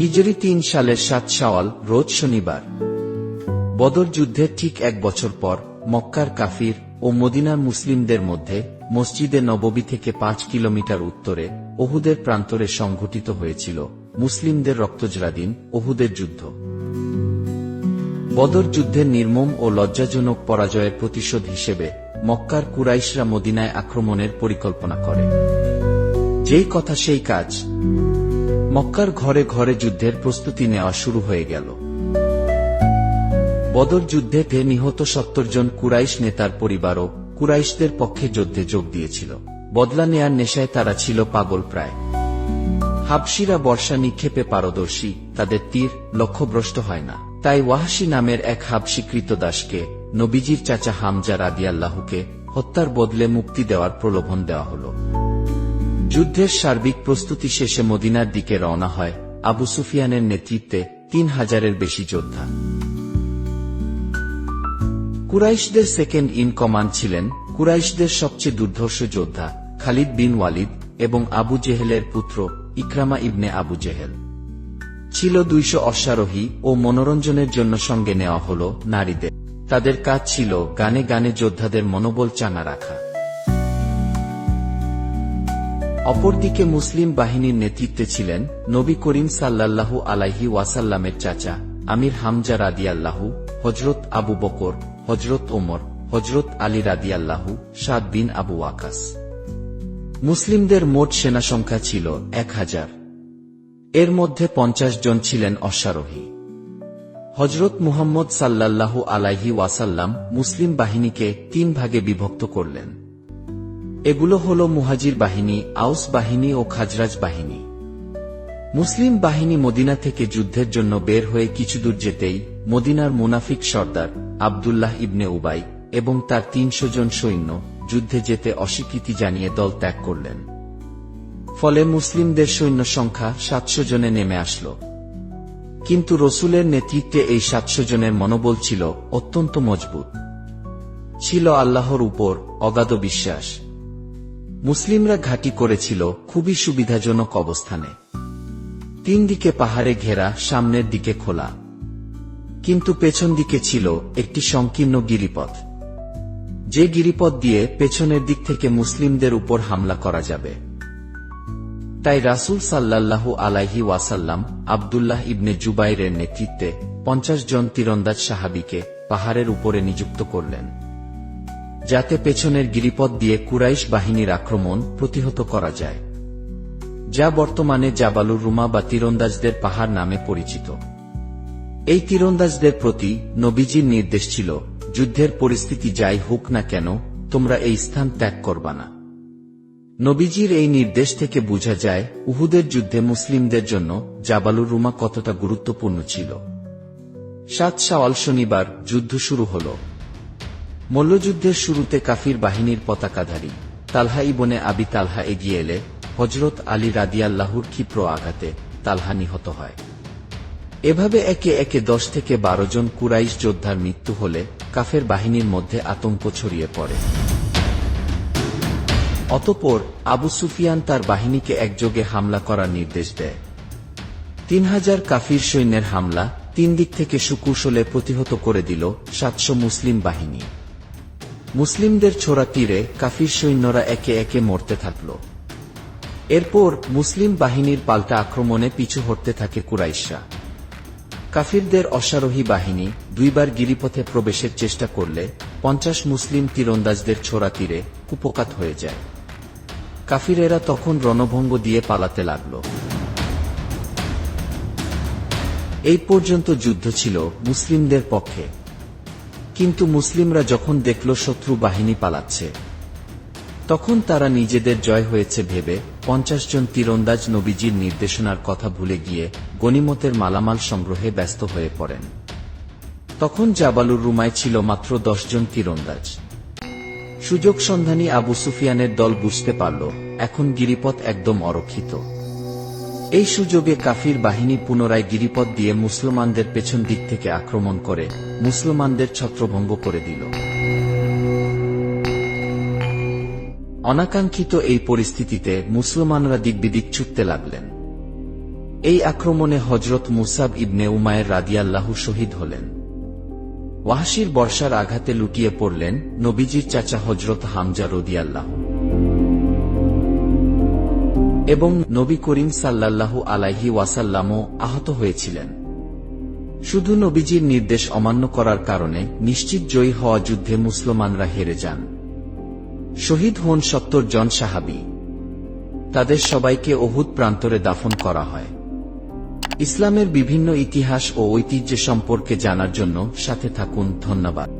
হিজরি তিন সালের সাত শাওয়াল, রোজ শনিবার। বদর যুদ্ধের ঠিক এক বছর পর মক্কার কাফির ও মদিনার মুসলিমদের মধ্যে মসজিদে নববী থেকে পাঁচ কিলোমিটার উত্তরে ওহুদের প্রান্তরে সংঘটিত হয়েছিল মুসলিমদের রক্তজরাদিন ওহুদের যুদ্ধ। বদর যুদ্ধের নির্মম ও লজ্জাজনক পরাজয়ের প্রতিশোধ হিসেবে মক্কার কুরাইশরা মদিনায় আক্রমণের পরিকল্পনা করে। যেই কথা সেই কাজ মক্কার ঘরে ঘরে যুদ্ধের প্রস্তুতি নেওয়া শুরু হয়ে গেল। বদর যুদ্ধে ফে নিহত সত্তর জন কুরাইশ নেতার পরিবারও কুরাইশদের পক্ষে যুদ্ধে যোগ দিয়েছিল। বদলা নেয়ার নেশায় তারা ছিল পাগল প্রায়। হাবশিরা বর্ষা নিক্ষেপে পারদর্শী, তাদের তীর লক্ষ্যভ্রষ্ট হয় না। তাই ওয়াহাসি নামের এক হাবশি কৃতদাসকে নবীজির চাচা হামজা রাদিয়াল্লাহুকে হত্যার বদলে মুক্তি দেওয়ার প্রলোভন দেওয়া হল। যুদ্ধের সার্বিক প্রস্তুতি শেষে মদিনার দিকে রওনা হয় আবু সুফিয়ানের নেতৃত্বে তিন হাজারের বেশি যোদ্ধা। কুরাইশদের সেকেন্ড ইন কমান্ড ছিলেন কুরাইশদের সবচেয়ে দুর্ধর্ষ যোদ্ধা খালিদ বিন ওয়ালিদ এবং আবু জেহেলের পুত্র ইকরামা ইবনে আবু জেহেল। ছিল দুইশো অশ্বারোহী ও মনোরঞ্জনের জন্য সঙ্গে নেওয়া হল নারীদের। তাদের কাজ ছিল গানে গানে যোদ্ধাদের মনোবল চাঙা রাখা। অপরদিকে মুসলিম বাহিনীর নেতৃত্বে ছিলেন নবী করিম সাল্লাল্লাহু আলাইহি ওয়াসাল্লামের চাচা আমির হামজা রাদিয়াল্লাহু হজরত আবু বকর হজরত ওমর হজরত আলী রাদিয়াল্লাহু, সাদ বিন আবু ওয়াকাস। মুসলিমদের মোট সেনা সংখ্যা ছিল এক হাজার। এর মধ্যে পঞ্চাশ জন ছিলেন অশ্বারোহী। হজরত মুহাম্মদ সাল্লাল্লাহু আলাইহি ওয়াসাল্লাম মুসলিম বাহিনীকে তিন ভাগে বিভক্ত করলেন। এগুলো হল মুহাজির বাহিনী, আউস বাহিনী ও খাজরাজ বাহিনী। মুসলিম বাহিনী মদিনা থেকে যুদ্ধের জন্য বের হয়ে কিছুদূর যেতেই মদিনার মুনাফিক সর্দার আবদুল্লাহ ইবনে উবাই এবং তার তিনশো জন সৈন্য যুদ্ধে যেতে অস্বীকৃতি জানিয়ে দল ত্যাগ করলেন। ফলে মুসলিমদের সৈন্য সংখ্যা সাতশো জনে নেমে আসল। কিন্তু রসুলের নেতৃত্বে এই সাতশো জনের মনোবল ছিল অত্যন্ত মজবুত। ছিল আল্লাহর উপর অগাধ বিশ্বাস। মুসলিমরা ঘাঁটি করেছিল খুবই সুবিধাজনক অবস্থানে। তিন দিকে পাহাড়ে ঘেরা, সামনের দিকে খোলা। কিন্তু পেছন দিকে ছিল একটি সংকীর্ণ গিরিপথ। যে গিরিপথ দিয়ে পেছনের দিক থেকে মুসলিমদের উপর হামলা করা যাবে। তাই রাসুল সাল্লাল্লাহু আলাইহি ওয়াসাল্লাম আবদুল্লাহ ইবনে জুবাইরের নেতৃত্বে পঞ্চাশ জন তীরন্দাজ সাহাবিকে পাহাড়ের উপরে নিযুক্ত করলেন। যাতে পেছনের গিরিপথ দিয়ে কুরাইশ বাহিনীর আক্রমণ প্রতিহত করা যায়, যা বর্তমানে জাবালুর রুমা বা তীরন্দাজদের পাহাড় নামে পরিচিত। এই তীরন্দাজদের প্রতি নবীজির নির্দেশ ছিল, যুদ্ধের পরিস্থিতি যাই হোক না কেন, তোমরা এই স্থান ত্যাগ করবা না। নবীজির এই নির্দেশ থেকে বোঝা যায়, উহুদের যুদ্ধে মুসলিমদের জন্য জাবালুর রুমা কতটা গুরুত্বপূর্ণ ছিল। সাত শনিবার যুদ্ধ শুরু হল। মল্লযুদ্ধের শুরুতে কাফির বাহিনীর পতাকাধারী তালহা ইবনে আবি তালহা এগিয়ে এলে হজরত আলী রাদিয়াল্লাহুর ক্ষিপ্র আঘাতে তালহা নিহত হয়। এভাবে একে একে দশ থেকে বারো জন কুরাইশ যোদ্ধার মৃত্যু হলে কাফের বাহিনীর মধ্যে আতঙ্ক ছড়িয়ে পড়ে। অতপর আবু সুফিয়ান তার বাহিনীকে একযোগে হামলা করার নির্দেশ দেয়। তিন হাজার কাফির সৈন্যের হামলা তিন দিক থেকে সুকুশলে প্রতিহত করে দিল সাতশো মুসলিম বাহিনী। মুসলিমদের ছোড়া তীরে কাফির সৈন্যরা একে একে মরতে থাকল। এরপর মুসলিম বাহিনীর পাল্টা আক্রমণে পিছু হটতে থাকে কুরাইশরা। কাফিরদের অশ্বারোহী বাহিনী দুইবার গিরিপথে প্রবেশের চেষ্টা করলে পঞ্চাশ মুসলিম তীরন্দাজদের ছোড়া তীরে কুপকাত হয়ে যায়। কাফিরেরা তখন রণভঙ্গ দিয়ে পালাতে লাগল। এই পর্যন্ত যুদ্ধ ছিল মুসলিমদের পক্ষে। কিন্তু মুসলিমরা যখন দেখল শত্রু বাহিনী পালাচ্ছে, তখন তারা নিজেদের জয় হয়েছে ভেবে পঞ্চাশ জন তীরন্দাজ নবীজির নির্দেশনার কথা ভুলে গিয়ে গনিমতের মালামাল সংগ্রহে ব্যস্ত হয়ে পড়েন। তখন জাবালুর রুমায় ছিল মাত্র দশজন তীরন্দাজ। সুযোগ সন্ধানী আবু সুফিয়ানের দল বুঝতে পারল, এখন গিরিপথ একদম অরক্ষিত। এই সুযোগে কাফির বাহিনী পুনরায় গিরিপথ দিয়ে মুসলমানদের পেছন দিক থেকে আক্রমণ করে মুসলমানদের ছত্রভঙ্গ করে দিল। অনাকাঙ্ক্ষিত এই পরিস্থিতিতে মুসলমানরা দিকবিদিক ছুটতে লাগলেন। এই আক্রমণে হজরত মুসাব ইবনে উমায়ের রাদিয়াল্লাহু শহীদ হলেন। ওয়াহাসির বর্ষার আঘাতে লুটিয়ে পড়লেন নবীজির চাচা হজরত হামজা রদিয়াল্লাহু। এবং নবী করিম সাল্লাল্লাহু আলাইহি ওয়াসাল্লামও আহত হয়েছিলেন। শুধু নবীজির নির্দেশ অমান্য করার কারণে নিশ্চিত জয়ী হওয়া যুদ্ধে মুসলমানরা হেরে যান। শহীদ হন সত্তর জন সাহাবি। তাদের সবাইকে অহুদ প্রান্তরে দাফন করা হয়। ইসলামের বিভিন্ন ইতিহাস ও ঐতিহ্য সম্পর্কে জানার জন্য সাথে থাকুন, ধন্যবাদ।